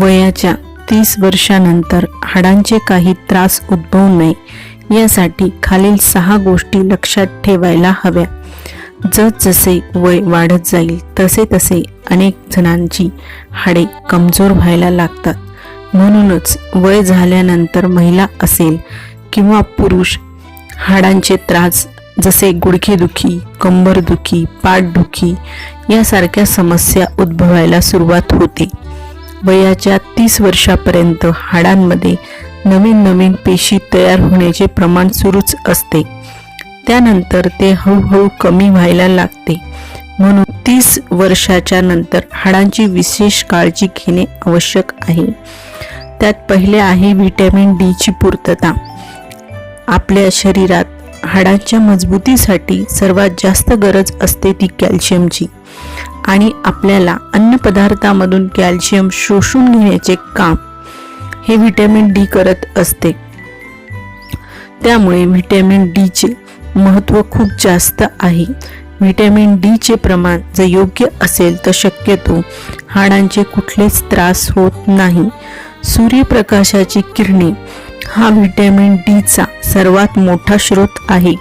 वयाच्या तीस वर्षानंतर हाडांचे काही त्रास उद्भवू नये यासाठी खालील सहा गोष्टी लक्षात ठेवायला हव्या. जसजसे वय वाढत जाईल तसे तसे अनेक जणांची हाडे कमजोर व्हायला लागतात. म्हणूनच वय झाल्यानंतर महिला असेल किंवा पुरुष हाडांचे त्रास जसे गुडघेदुखी कंबरदुखी पाठदुखी यासारख्या समस्या उद्भवायला सुरुवात होते. वयाच्या तीस वर्षापर्यंत हाडांमध्ये नवीन नवीन पेशी तयार होण्याचे प्रमाण सुरूच असते. त्यानंतर ते हळूहळू कमी व्हायला लागते. म्हणून तीस वर्षाच्या नंतर हाडांची विशेष काळजी घेणे आवश्यक आहे. त्यात पहिले आहे व्हिटॅमिन डीची पूर्तता. आपल्या शरीरात हाडांच्या मजबूतीसाठी सर्वात जास्त गरज असते ती कॅल्शियमची. आणि आपल्याला अन्नपदार्थामधून कॅल्शियम शोषून घेण्याचे काम हे व्हिटॅमिन डी करत असते. त्यामुळे व्हिटॅमिन डीचे महत्त्व खूप जास्त आहे. व्हिटॅमिन डीचे प्रमाण जर योग्य असेल तर शक्यतो हाडांचे कुठलेच त्रास होत नाही. सूर्यप्रकाशाची किरणे हा व्हिटॅमिन डीचा सर्वात मोठा स्रोत आहे.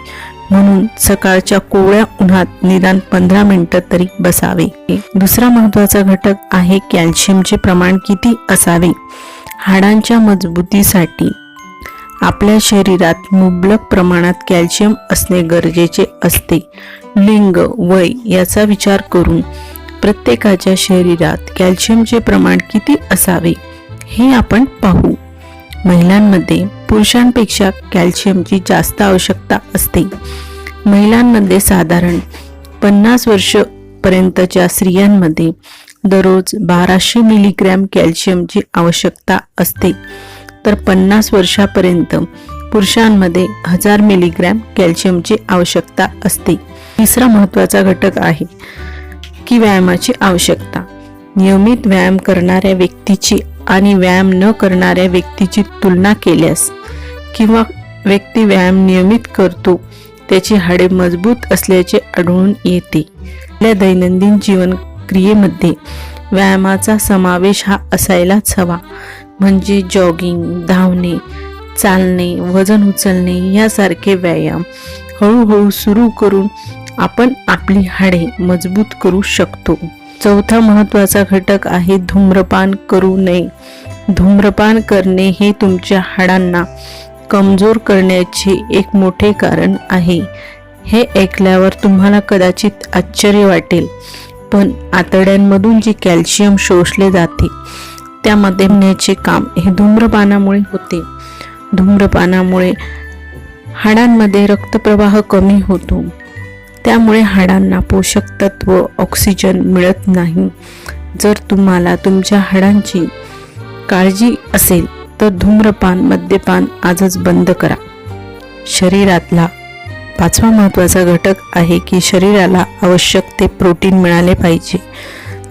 म्हणून सकाळच्या कोवळ्या उन्हात निदान पंधरा मिनिटं तरी बसावे. दुसरा महत्त्वाचा घटक आहे कॅल्शियमचे प्रमाण किती असावे? हाडांच्या मजबूतीसाठी. आपल्या शरीरात मुबलक प्रमाणात कॅल्शियम असणे गरजेचे असते. लिंग वय याचा विचार करून प्रत्येकाच्या शरीरात कॅल्शियमचे प्रमाण किती असावे हे आपण पाहू. महिलांमध्ये पुरुषांपेक्षा कॅल्शियमची जास्त आवश्यकता असते. महिलांमध्ये साधारण पन्नास वर्षपर्यंतच्या स्त्रियांमध्ये दररोज बाराशे मिलीग्रॅम कॅल्शियमची आवश्यकता असते. तर पन्नास वर्षापर्यंत पुरुषांमध्ये हजार मिलीग्रॅम कॅल्शियमची आवश्यकता असते. तिसरा महत्त्वाचा घटक आहे की व्यायामाची आवश्यकता. नियमित व्यायाम करणाऱ्या व्यक्तीची आणि व्यायाम न करणाऱ्या व्यक्तीची तुलना केल्यास किंवा व्यक्ती व्यायाम नियमित करतो त्याची हाडे मजबूत असल्याचे आढळून येते. आपल्या दैनंदिन जीवन क्रियेमध्ये व्यायामाचा समावेश हा असायलाच हवा. म्हणजे जॉगिंग धावणे चालणे वजन उचलणे यासारखे व्यायाम हळूहळू सुरू करून आपण आपली हाडे मजबूत करू शकतो. चौथा महत्त्वाचा घटक आहे धूम्रपान करू नये. धूम्रपान करणे हे तुमच्या हाडांना कमजोर करण्याचे एक मोठे कारण आहे. हे ऐकल्यावर तुम्हाला कदाचित आश्चर्य वाटेल पण आतड्यांमधून जे कॅल्शियम शोषले जाते त्यामध्ये नेण्याचे काम हे धूम्रपानामुळे होते. धूम्रपानामुळे हाडांमध्ये रक्तप्रवाह कमी होतो. त्यामुळे हाडांना पोषक तत्व ऑक्सिजन मिळत नाही. जर तुम्हाला तुमच्या हाडांची काळजी असेल तर धूम्रपान मद्यपान आजच बंद करा. शरीरातला पाचवा महत्त्वाचा घटक आहे की शरीराला आवश्यक ते प्रोटीन मिळाले पाहिजे.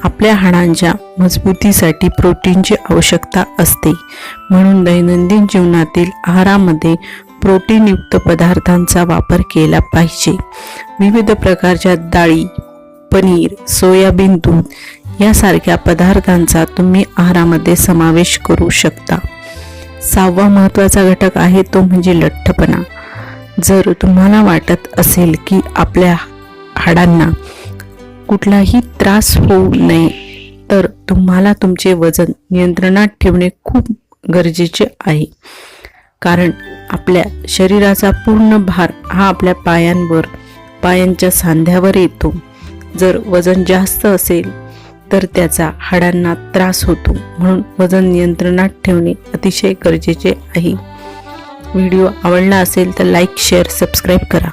आपल्या हाडांच्या मजबूतीसाठी प्रोटीनची आवश्यकता असते. म्हणून दैनंदिन जीवनातील आहारामध्ये प्रोटीनयुक्त पदार्थांचा वापर केला पाहिजे. विविध प्रकारच्या डाळी पनीर सोयाबीन दूध यासारख्या पदार्थांचा तुम्ही आहारामध्ये समावेश करू शकता. सहावा महत्त्वाचा घटक आहे तो म्हणजे लठ्ठपणा. जर तुम्हाला वाटत असेल की आपल्या हाडांना कुठलाही त्रास होऊ नये तर तुम्हाला तुमचे वजन नियंत्रणात ठेवणे खूप गरजेचे आहे. कारण आपल्या शरीराचा पूर्ण भार हा आपल्या पायांवर पायांच्या सांध्यावर येतो. जर वजन जास्त असेल तर त्याचा हाडांना त्रास होतो. म्हणून वजन नियंत्रणात ठेवणे अतिशय गरजेचे आहे. व्हिडिओ आवडला असेल तर लाईक शेअर सबस्क्राईब करा.